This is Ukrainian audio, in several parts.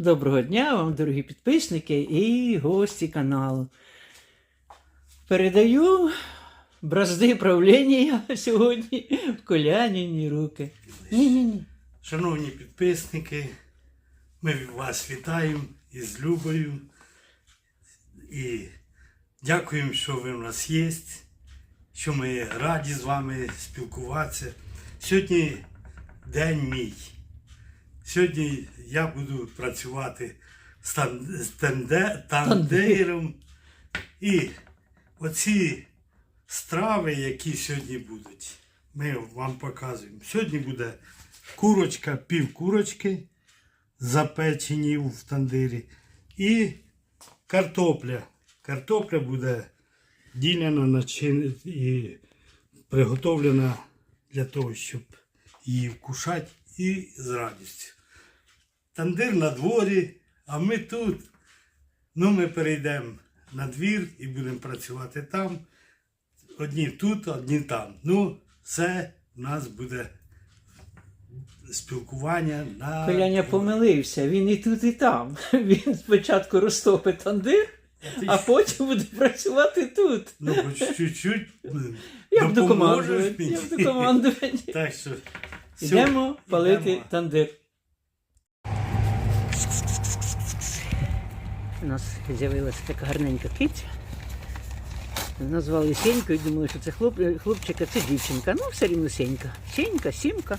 Доброго дня вам, дорогі підписники і гості каналу. Передаю бразди правління сьогодні в коляніні руки. Ні-ні-ні. Шановні підписники, ми вас вітаємо із любою і дякуємо, що ви в нас є, що ми раді з вами спілкуватися. Сьогодні день мій. Сьогодні я буду працювати з тан- тандиром. І оці страви, які сьогодні будуть, ми вам показуємо. Сьогодні буде курочка, пів курочки, запечені в тандирі, і картопля. Картопля буде діляна начин і приготовлена для того, щоб її вкушати і з радістю. Тандир на дворі, а ми тут. Ну, ми перейдемо на двір і будемо працювати там. Одні тут, одні там. Ну, це в нас буде спілкування на. Коляня помилився, він і тут, і там. Він спочатку розтопить тандир, а потім буде працювати тут. Ну, хоч чуть-чуть. Я буду командувати. Я буду командувати. Так що. Йдемо палити йдемо. тандир. У нас з'явилася така гарненька киця. Назвали Сенькою, думали, що це хлоп, хлопчик, а це дівчинка. Ну, все рівно Сенька. Сенька, сімка.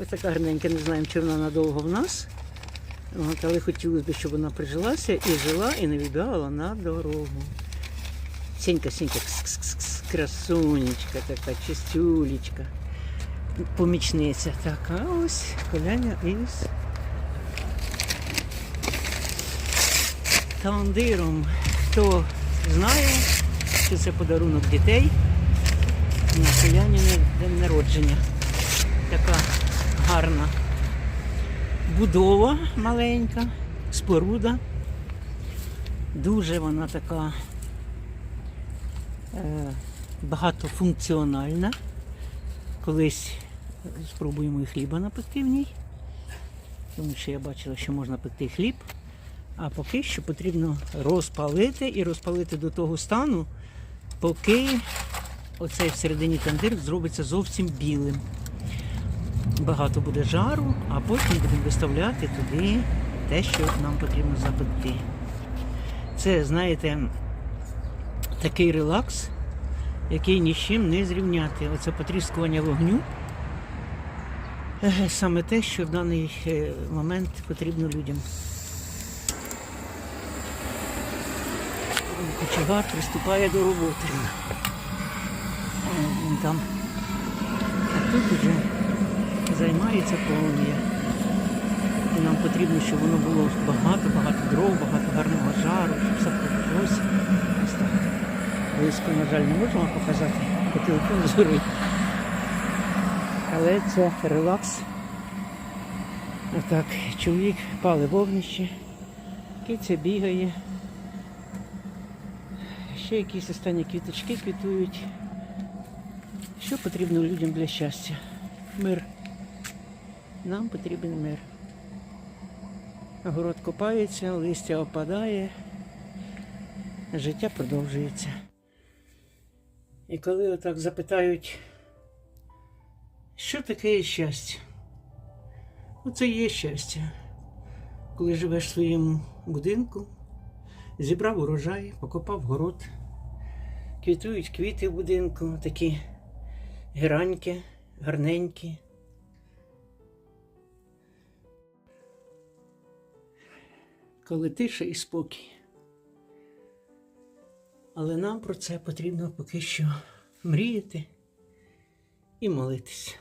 Ось така гарненька, не знаємо, чи вона надовго в нас. От, але хотілося б, щоб вона прижилася і жила, і не відбігала на дорогу. Сенька, Сенька, красунечка така, чистюлечка помічниця. Так, а ось коляня із тандиром. Хто знає, що це подарунок дітей на коляніне день народження. Така гарна будова маленька, споруда. Дуже вона така е, багатофункціональна. Колись спробуємо і хліба напекти в ній. Тому що я бачила, що можна пекти хліб. А поки що потрібно розпалити і розпалити до того стану, поки оцей всередині тандир зробиться зовсім білим. Багато буде жару, а потім будемо виставляти туди те, що нам потрібно запекти. Це, знаєте, такий релакс, який ні з чим не зрівняти. Оце потріскування вогню. Саме те, що в даний е, момент потрібно людям. Кочегар приступає до роботи. Е, Він там. А тут вже займається полум'я. Нам потрібно, щоб воно було багато-багато дров, багато гарного жару, щоб все пройшлося. Ось так. Близько, на жаль, не можемо показати, по телефону зорить. Але це релакс. Отак, чоловік пали вогнище, киця бігає. Ще якісь останні квіточки квітують. Що потрібно людям для щастя? Мир. Нам потрібен мир. Город копається, листя опадає, життя продовжується. І коли отак запитають, що таке щастя? Оце є щастя. Коли живеш в своєму будинку, зібрав урожай, покопав город, квітують квіти в будинку, такі геранькі, гарненькі. Коли тиша і спокій. Але нам про це потрібно поки що мріяти і молитися.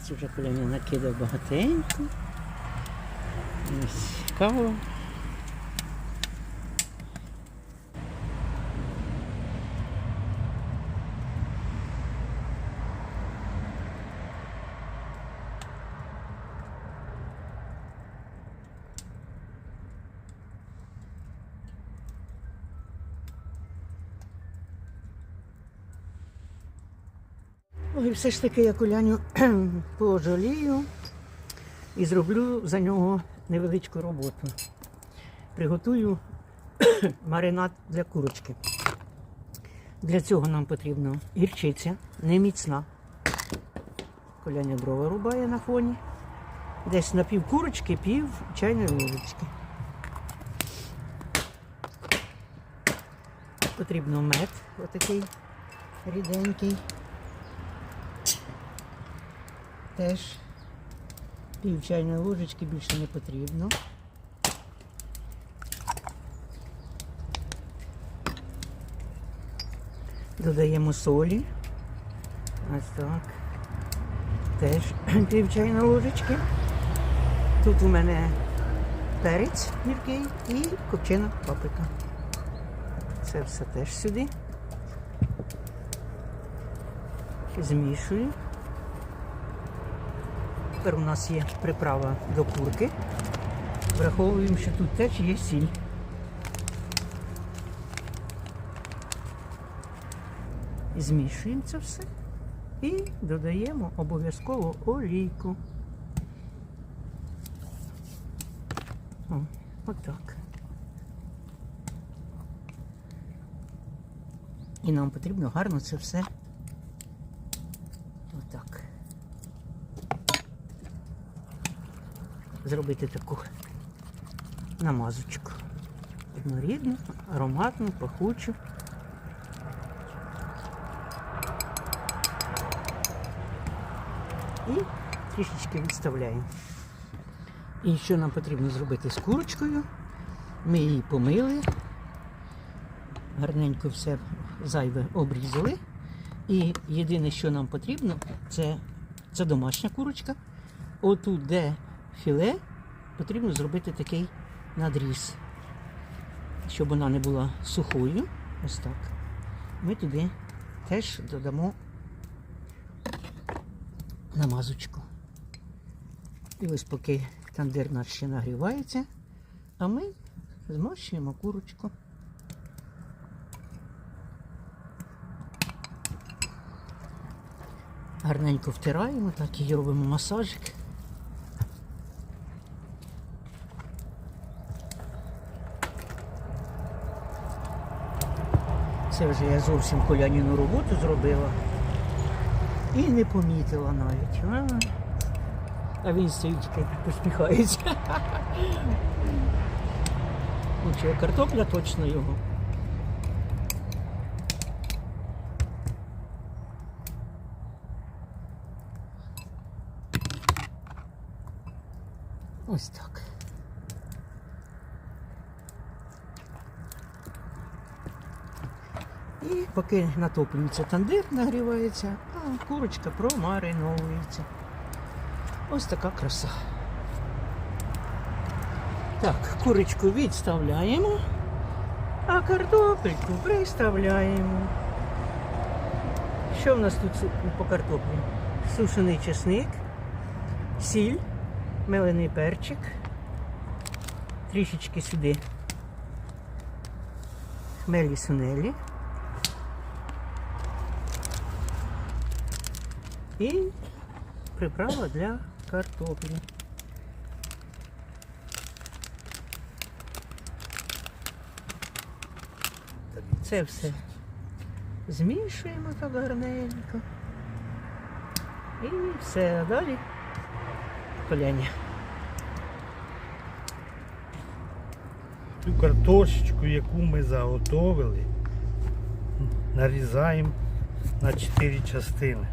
Дровець вже коляня накидав багатенько. Ось кава. Ой, все ж таки я коляню пожалію і зроблю за нього невеличку роботу. Приготую маринад для курочки. Для цього нам потрібно гірчиця, не міцна. Коляня дрова рубає на фоні. Десь на пів курочки, пів чайної ложечки. Потрібно мед, отакий ріденький. Теж пів чайної ложечки більше не потрібно. Додаємо солі. Ось так. Теж пів чайної ложечки. Тут у мене перець гіркий і копчена паприка. Це все теж сюди. Змішую. Тепер у нас є приправа до курки. Враховуємо, що тут теж є сіль. Змішуємо це все і додаємо обов'язково олійку. О, отак. І нам потрібно гарно це все отак. Зробити таку намазочку. Однорідну, ароматну, пахучу. І трішечки відставляємо. І що нам потрібно зробити з курочкою? Ми її помили, гарненько все зайве обрізали. І єдине, що нам потрібно, це, це домашня курочка. Отут, де філе, потрібно зробити такий надріз, щоб вона не була сухою. Ось так. Ми туди теж додамо намазочку. І ось поки тандир наш ще нагрівається, а ми змащуємо курочку. Гарненько втираємо, так і робимо масажик. Це вже я зовсім коляніну роботу зробила. І не помітила навіть. А, він стоїть посміхається. Що, картопля точно його. Ось так. І поки натоплюється тандир, нагрівається, а курочка промариновується. Ось така краса. Так, курочку відставляємо, а картопельку приставляємо. Що в нас тут по картоплі? Сушений чесник, сіль, мелений перчик, трішечки сюди хмелі сунелі. І приправа для картоплі. Це все змішуємо так гарненько. І все, а далі коляння. Цю картошечку, яку ми заготовили, нарізаємо на 4 частини.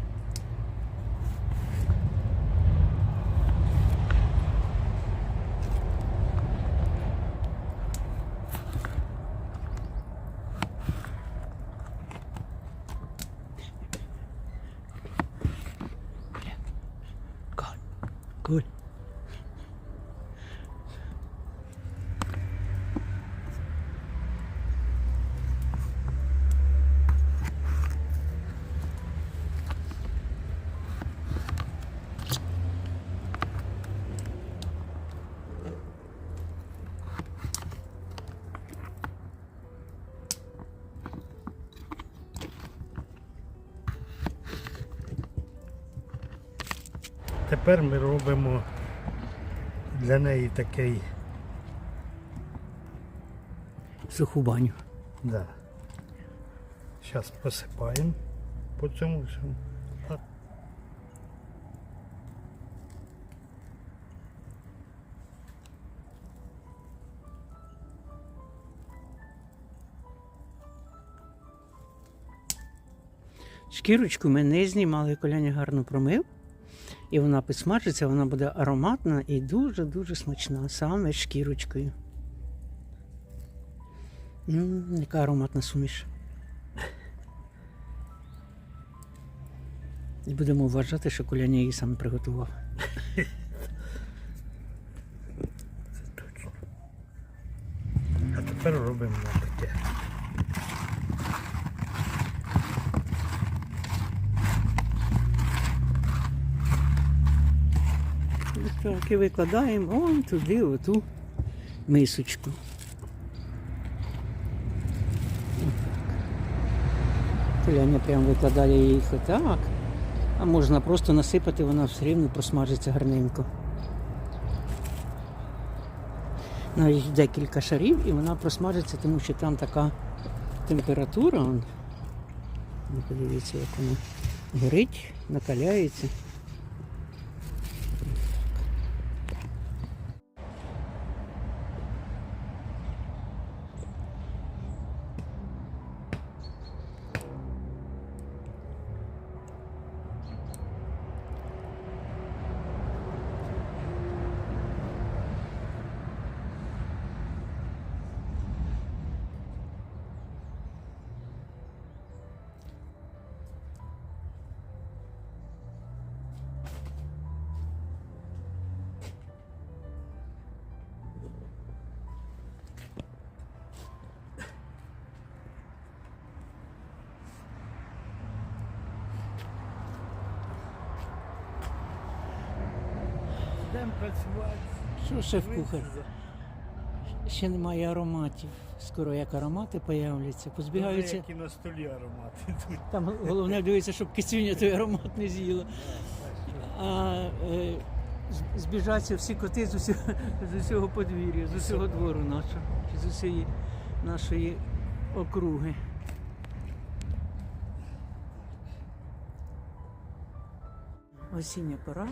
Тепер ми робимо для неї такий. Суху баню. Да. Зараз посипаємо по цьому всьому. Шкірочку ми не знімали, коляня гарно промив. І вона підсмажиться, вона буде ароматна і дуже-дуже смачна, саме з шкірочкою. м яка ароматна суміш. І будемо вважати, що коляня її саме приготував. А тепер робимо і викладаємо он туди, оту мисочку. Коляня прям викладає їх отак. А можна просто насипати, вона все рівно просмажиться гарненько. Навіть декілька шарів і вона просмажиться, тому що там така температура. Ну, Подивіться, як вона горить, накаляється. Працювати. Що шеф-кухар? Ще немає ароматів. Скоро як аромати появляться, позбігаються. Які на столі аромати. Там головне дивитися, щоб кисюня той аромат не з'їла. А е, збіжаться всі коти з усього, з усього подвір'я, з усього двору нашого, з усієї нашої округи. Осіння пора.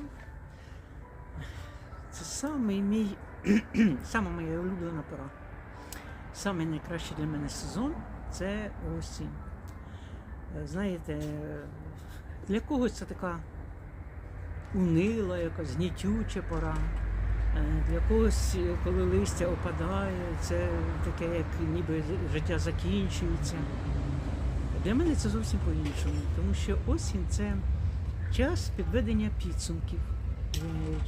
Це самий мій, сама моя улюблена пора. Саме найкращий для мене сезон це осінь. Е, Знаєте, для когось це така унила, якась гнітюча пора. Е, Для когось, коли листя опадає, це таке, як ніби життя закінчується. Для мене це зовсім по-іншому, тому що осінь це час підведення підсумків,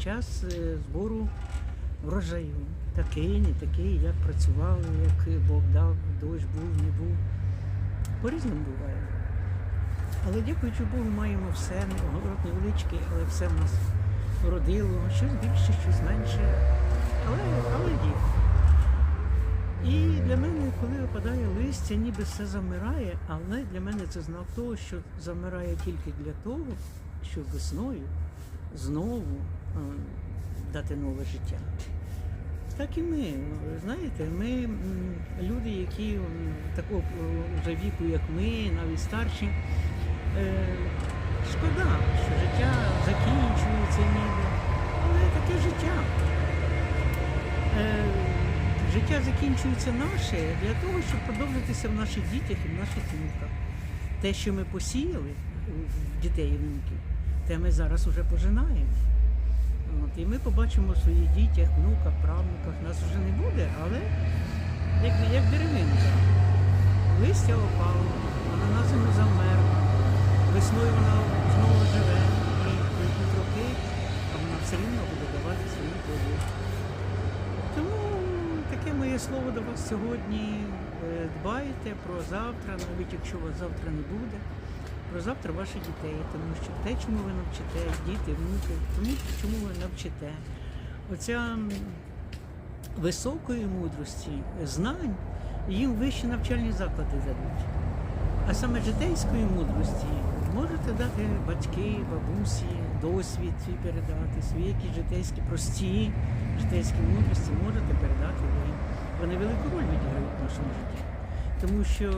час е, збору врожаю. Такий, не такий, як працювали, як Бог дав, дощ був, не був. По-різному буває. Але дякуючи Богу, маємо все, город невеличкий, але все в нас родило, щось більше, щось менше. Але, але є. І для мене, коли випадає листя, ніби все замирає, але для мене це знак того, що замирає тільки для того, щоб весною знову е, дати нове життя. Так і ми, знаєте, ми люди, які такого е, вже віку, як ми, навіть старші, е, шкода, що життя закінчується ніби, але таке життя. Життя закінчується наше для того, щоб продовжитися в наших дітях і в наших внуках. Те, що ми посіяли в дітей і внуків, те ми зараз уже пожинаємо. От, і ми побачимо в своїх дітях, внуках, правнуках. Нас вже не буде, але як, як деревинка. Листя опало, вона на зиму замерла. Весною вона знову живе і пройдуть роки, а вона все рівно буде давати свої плоди. Тому таке моє слово до вас сьогодні. Е, Дбайте про завтра, навіть якщо вас завтра не буде, про завтра ваших дітей, тому що те, чому ви навчите, діти, внуки, тому чому ви навчите. Оця високої мудрості, знань їм вищі навчальні заклади дадуть. А саме житейської мудрості Можете дати батьки, бабусі, досвід свій передати, свої якісь житейські прості, житейські мудрості можете передати ви. Вони велику роль відіграють в нашому житті. Тому що,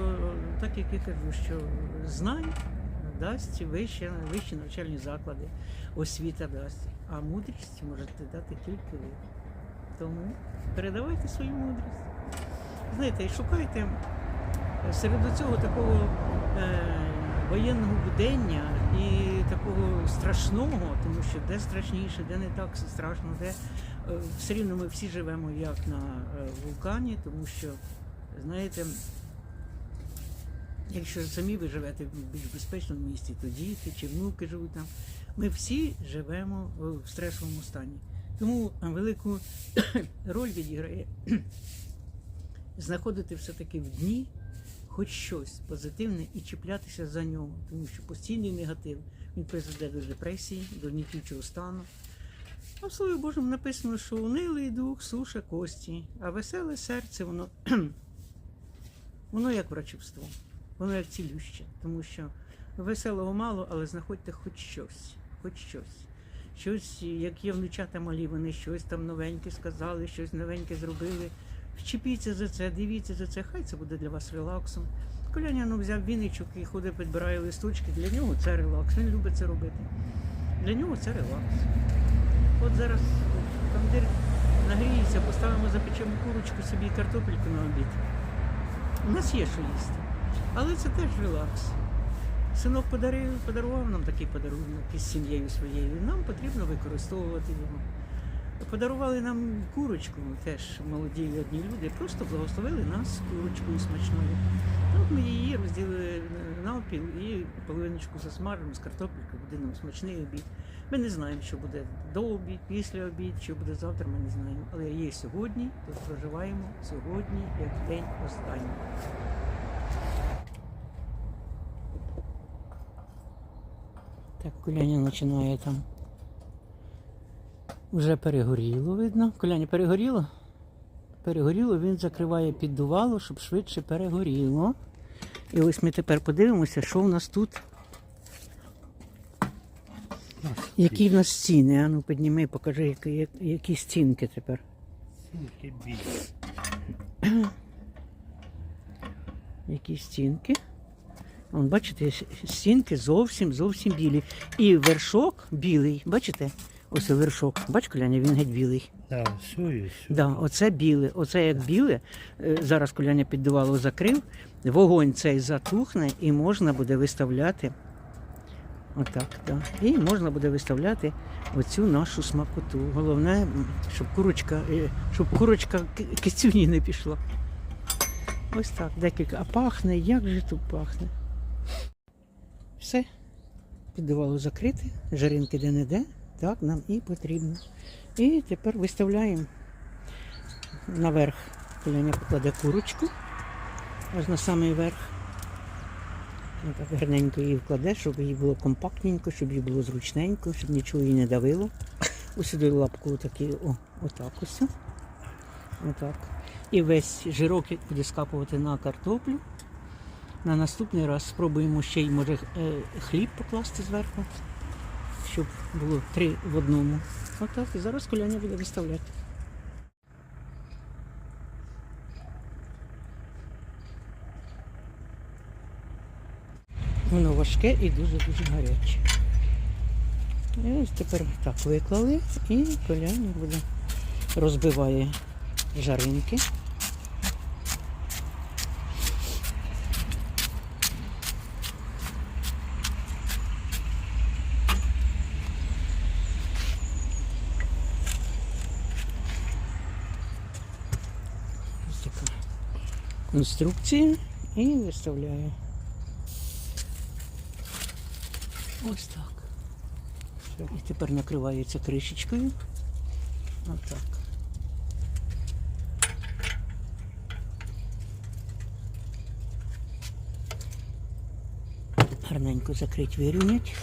так як я кажу, що знань дасть вищі, вищі навчальні заклади, освіта дасть, а мудрість можете дати тільки ви. Тому передавайте свою мудрість. Знаєте, шукайте серед цього такого е, воєнного будення і такого страшного, тому що де страшніше, де не так страшно, де е, все рівно ми всі живемо як на е, вулкані, тому що, знаєте, якщо самі ви живете в більш безпечному місті, то діти чи внуки живуть там. Ми всі живемо в стресовому стані. Тому велику роль відіграє знаходити все-таки в дні хоч щось позитивне і чіплятися за нього, тому що постійний негатив він призведе до депресії, до гнітючого стану. А в Слові Божому написано, що унилий дух суша кості, а веселе серце, воно, воно як врачівство, воно цілюще, тому що веселого мало, але знаходьте хоч щось, хоч щось. Щось, як є внучата малі, вони щось там новеньке сказали, щось новеньке зробили. Вчепіться за це, дивіться за це, хай це буде для вас релаксом. Коляня ну, взяв віничок і ходить, підбирає листочки. Для нього це релакс. Він любить це робити. Для нього це релакс. От зараз командир нагріється, поставимо запечемо курочку собі і картопельку на обід. У нас є що їсти. Але це теж релакс. Синок подарив, подарував нам такий подарунок із сім'єю своєю. Нам потрібно використовувати його. Подарували нам курочку, теж молоді одні люди, просто благословили нас курочкою смачною. От ми її розділили навпіл і половиночку засмажимо з картопелькою, буде нам смачний обід. Ми не знаємо, що буде до обід, після обід, що буде завтра, ми не знаємо. Але є сьогодні, то проживаємо сьогодні як день останній. Так, Коляня починає там. Вже перегоріло, видно. Коляня перегоріло? Перегоріло, він закриває піддувало, щоб швидше перегоріло. І ось ми тепер подивимося, що в нас тут. Які в нас стіни? А ну підніми, покажи, які, які стінки тепер. Стінки білі. Які стінки. Вон, бачите, стінки зовсім зовсім білі. І вершок білий. Бачите? Ось вершок. Бач, Коляня, він геть білий. Так, все і все. Да, оце біле, оце як біле. Е, Зараз коляня піддувало закрив, вогонь цей затухне і можна буде виставляти. Отак, так. І можна буде виставляти оцю нашу смакоту. Головне, щоб курочка, е, щоб курочка к- кицюні не пішла. Ось так, декілька. А пахне, як же тут пахне. Все. Піддувало закрити, жаринки де-не-де, так нам і потрібно. І тепер виставляємо наверх. Коляня покладе курочку, аж на самий верх. Отак гарненько її вкладе, щоб їй було компактненько, щоб їй було зручненько, щоб нічого їй не давило. Ось сюди лапку такі, о, отак ось. Отак. І весь жирок буде скапувати на картоплю. На наступний раз спробуємо ще й може е, хліб покласти зверху, щоб було три в одному. Отак, і зараз коляня буде виставляти. Воно важке і дуже-дуже гаряче. І ось тепер так виклали і коляня буде розбиває жаринки. Ось така конструкція і виставляю. Ось так. І тепер накривається кришечкою. Отак. Гарненько закрить, вирівнять.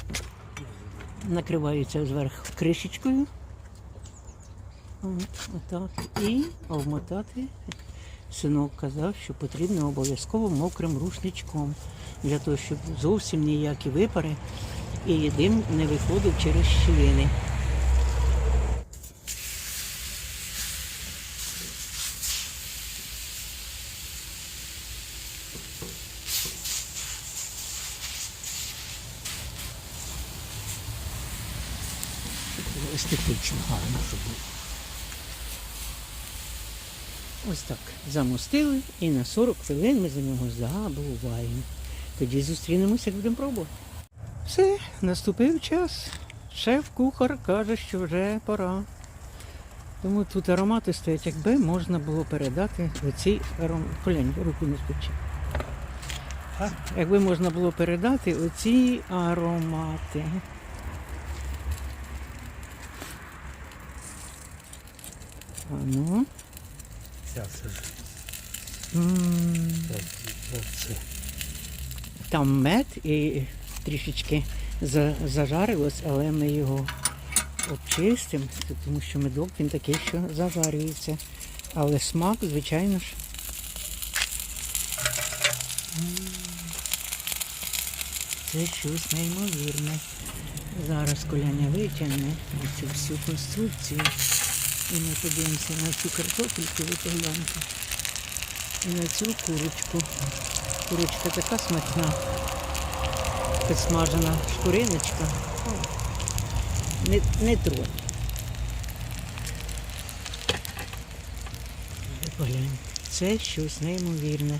Накривається зверху кришечкою. От, отак. І обмотати синок казав, що потрібно обов'язково мокрим рушничком, для того, щоб зовсім ніякі випари і дим не виходив через щілини. Естетично гарно, щоб було. Ось так. Замостили і на 40 хвилин ми за нього забуваємо. Тоді зустрінемося, будемо пробувати. Все, наступив час. Шеф-кухар каже, що вже пора. Тому тут аромати стоять, якби можна було передати оці аромати. Колянь, руку не спече. Якби можна було передати оці аромати. А ну. Ця це ж. М, це- це. Там мед і трішечки зажарилось, але ми його обчистимо, тому що медок він такий, що зажарюється. Але смак, звичайно ж. Це щось неймовірне. Зараз коляня витягне цю всю конструкцію. І ми подивимося на цю картопельку, ви погляньте. І на цю курочку. Курочка така смачна. Підсмажена шкуриночка. Не, не. Ви Погляньте. Це щось неймовірне.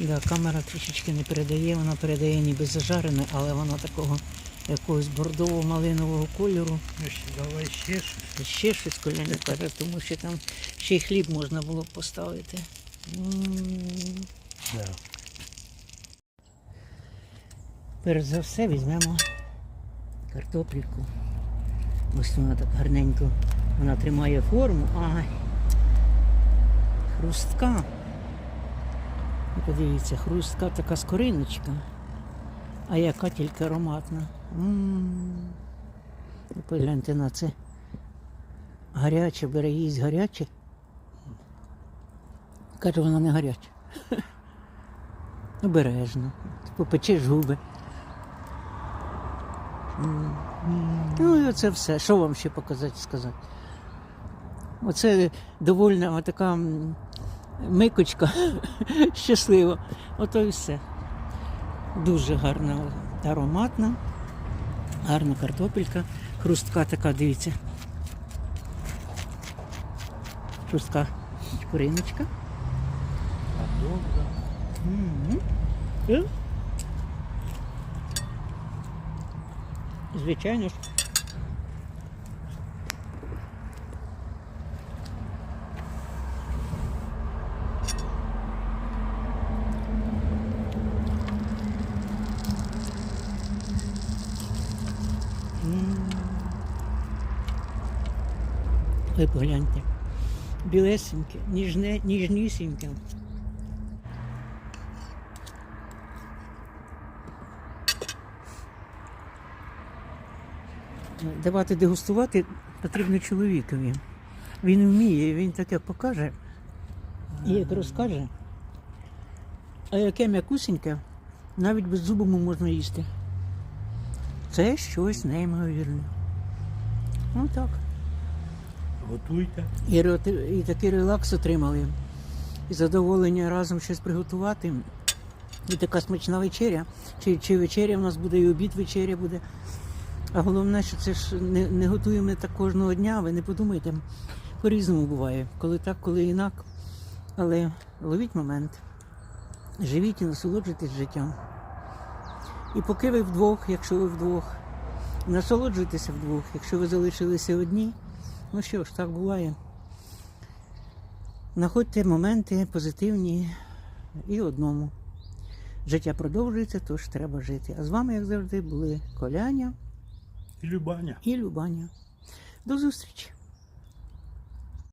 Да, камера трішечки не передає, вона передає ніби зажарене, але воно такого якогось бордово-малинового кольору. Ну, давай ще щось. Ще щось коляня каже, тому що там ще й хліб можна було б поставити. М, Да. Перш за все візьмемо картопельку. Ось вона так гарненько. Вона тримає форму. Ай. Хрустка. Подивіться, хрустка така скориночка. А яка тільки ароматна. Погляньте на це. Гаряче, бере їсть гаряче. Каже, вона не гаряча. Обережно. Попечеш губи. Ну і оце все. Що вам ще показати сказати? Оце довольна така микочка щаслива. Ото і все. Дуже гарна, ароматна, гарна картопелька. Хрустка така, дивіться. Хрустка куриночка. Е? Звичайно ж. Ви погляньте. Білесеньке, ніжне, ніжнісіньке. давати дегустувати потрібно чоловікові. Він вміє, він таке покаже і як розкаже. А яке м'якусеньке, навіть без зубому можна їсти. Це щось неймовірне. Ну так. Готуйте. І, і такий релакс отримали. І задоволення разом щось приготувати. І така смачна вечеря. Чи, чи вечеря в нас буде, і обід вечеря буде. А головне, що це ж не, не готуємо так кожного дня, ви не подумайте. По-різному буває. Коли так, коли інак. Але ловіть момент. Живіть і насолоджуйтесь життям. І поки ви вдвох, якщо ви вдвох, насолоджуйтеся вдвох, якщо ви залишилися одні. Ну що ж, так буває. Находьте моменти позитивні і одному. Життя продовжується, тож треба жити. А з вами, як завжди, були Коляня І Любаня. і Любаня. До зустрічі!